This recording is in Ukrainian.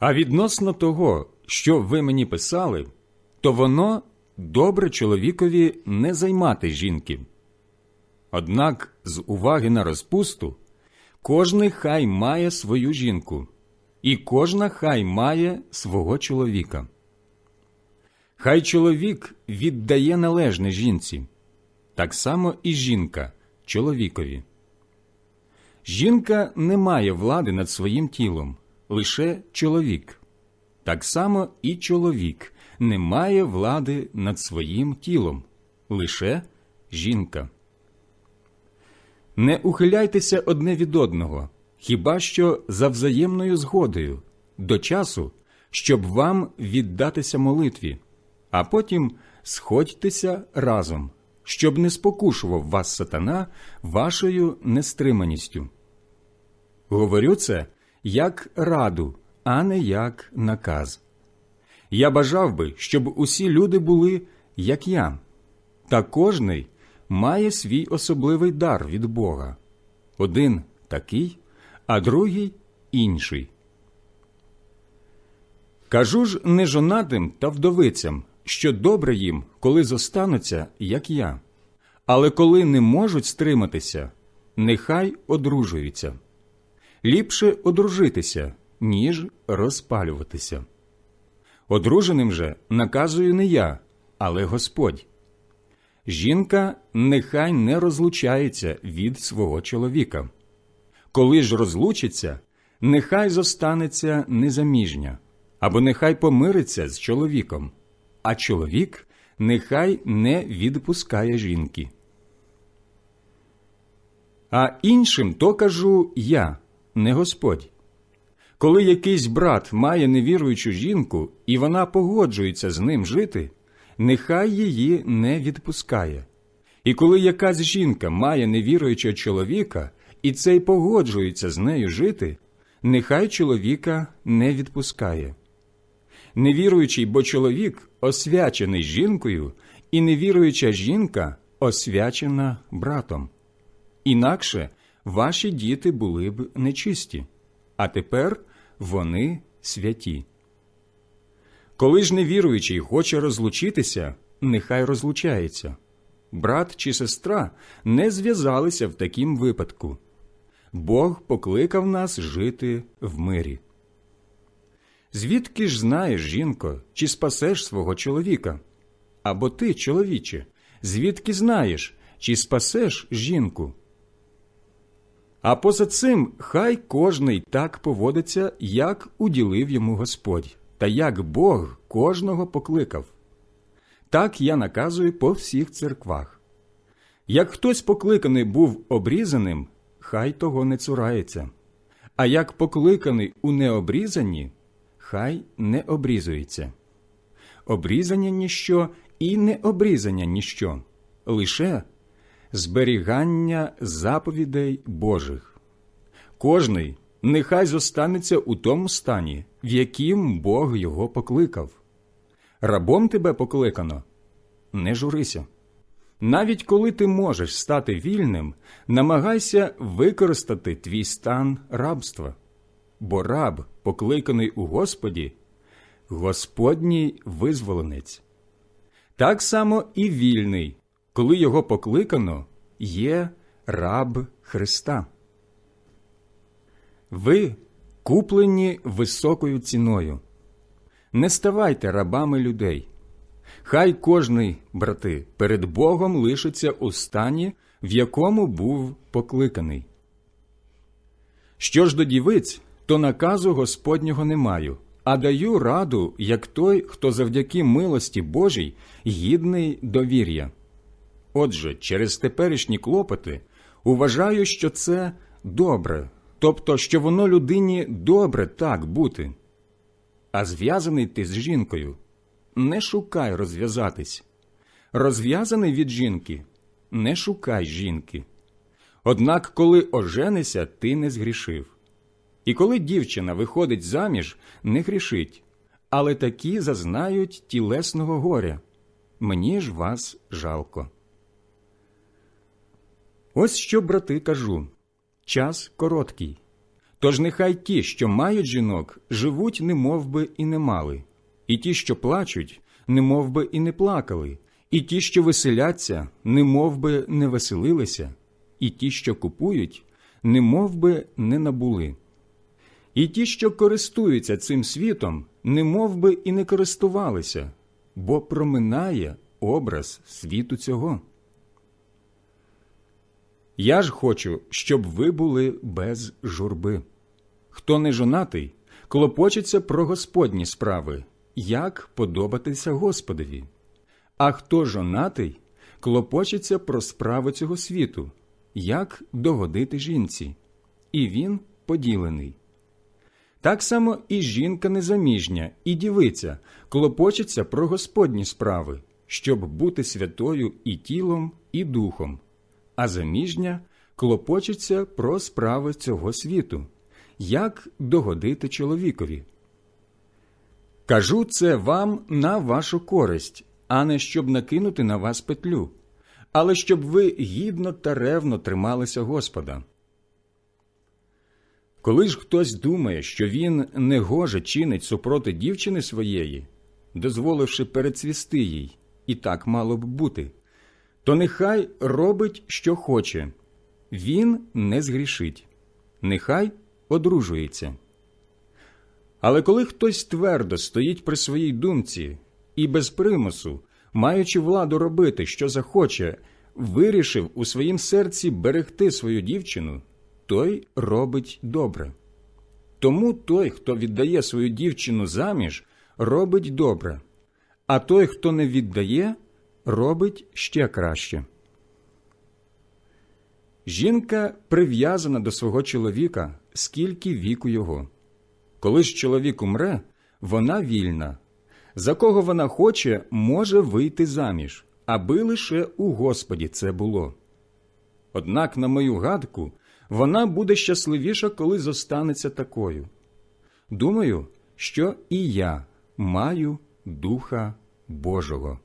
А відносно того, що ви мені писали, то воно добре чоловікові не займати жінки. Однак з уваги на розпусту кожний хай має свою жінку, і кожна хай має свого чоловіка. Хай чоловік віддає належне жінці, так само і жінка чоловікові. Жінка не має влади над своїм тілом, лише чоловік. Так само і чоловік не має влади над своїм тілом, лише жінка. Не ухиляйтеся одне від одного, хіба що за взаємною згодою, до часу, щоб вам віддатися молитві, а потім сходьтеся разом, щоб не спокушував вас сатана вашою нестриманістю. Говорю це як раду, а не як наказ. Я бажав би, щоб усі люди були, як я, та кожний має свій особливий дар від Бога один такий, а другий інший. Кажу ж нежонатим та вдовицям, що добре їм, коли зостануться, як я, але коли не можуть стриматися, нехай одружуються. Ліпше одружитися, ніж розпалюватися. Одруженим же наказую не я, але Господь. Жінка нехай не розлучається від свого чоловіка. Коли ж розлучиться, нехай зостанеться незаміжня, або нехай помириться з чоловіком, а чоловік нехай не відпускає жінки. А іншим то кажу я, не Господь. Коли якийсь брат має невіруючу жінку, і вона погоджується з ним жити, нехай її не відпускає. І коли якась жінка має невіруючого чоловіка, і цей погоджується з нею жити, нехай чоловіка не відпускає. Невіруючий, бо чоловік освячений жінкою, і невіруюча жінка освячена братом. Інакше ваші діти були б нечисті, а тепер вони святі. Коли ж невіруючий хоче розлучитися, нехай розлучається. Брат чи сестра не зв'язалися в такім випадку. Бог покликав нас жити в мирі. Звідки ж знаєш, жінко, чи спасеш свого чоловіка? Або ти, чоловіче, звідки знаєш, чи спасеш жінку? А поза цим хай кожний так поводиться, як уділив йому Господь, та як Бог кожного покликав. Так я наказую по всіх церквах. Як хтось покликаний був обрізаним, хай того не цурається, а як покликаний у необрізанні, хай не обрізується. Обрізання ніщо і необрізання ніщо, лише зберігання заповідей Божих. Кожний нехай зостанеться у тому стані, в яким Бог його покликав. Рабом тебе покликано, не журися. Навіть коли ти можеш стати вільним, намагайся використати твій стан рабства, бо раб, покликаний у Господі, Господній визволенець. Так само і вільний, коли його покликано, є раб Христа. Ви куплені високою ціною. Не ставайте рабами людей. Хай кожний, брати, перед Богом лишиться у стані, в якому був покликаний. Що ж до дівиць, то наказу Господнього не маю, а даю раду, як той, хто завдяки милості Божій гідний довір'я. Отже, через теперішні клопоти вважаю, що це добре, тобто, що воно людині добре так бути. А зв'язаний ти з жінкою, не шукай розв'язатись. Розв'язаний від жінки, не шукай жінки. Однак, коли оженися, ти не згрішив. І коли дівчина виходить заміж, не грішить, але такі зазнають тілесного горя. Мені ж вас жалко. Ось що, брати, кажу час короткий. Тож нехай ті, що мають жінок, живуть немов би і не мали, і ті, що плачуть, немов би і не плакали, і ті, що веселяться, немов би не веселилися, і ті, що купують, немов би не набули. І ті, що користуються цим світом, немов би і не користувалися, бо проминає образ світу цього. Я ж хочу, щоб ви були без журби. Хто не жонатий, клопочеться про Господні справи, як подобатися Господові. А хто жонатий, клопочеться про справи цього світу, як догодити жінці, і він поділений. Так само і жінка незаміжня, і дівиця клопочеться про Господні справи, щоб бути святою і тілом, і духом, а заміжня клопочеться про справи цього світу, як догодити чоловікові. Кажу це вам на вашу користь, а не щоб накинути на вас петлю, але щоб ви гідно та ревно трималися Господа. Коли ж хтось думає, що він негоже чинить супроти дівчини своєї, дозволивши перецвісти їй, і так мало б бути, то нехай робить, що хоче, він не згрішить, нехай одружується. Але коли хтось твердо стоїть при своїй думці і без примусу, маючи владу робити, що захоче, вирішив у своїм серці берегти свою дівчину, той робить добре. Тому той, хто віддає свою дівчину заміж, робить добре, а той, хто не віддає, робить ще краще. Жінка прив'язана до свого чоловіка, скільки віку його. Коли ж чоловік умре, вона вільна. За кого вона хоче, може вийти заміж, аби лише у Господі це було. Однак, на мою гадку, вона буде щасливіша, коли зостанеться такою. Думаю, що і я маю Духа Божого.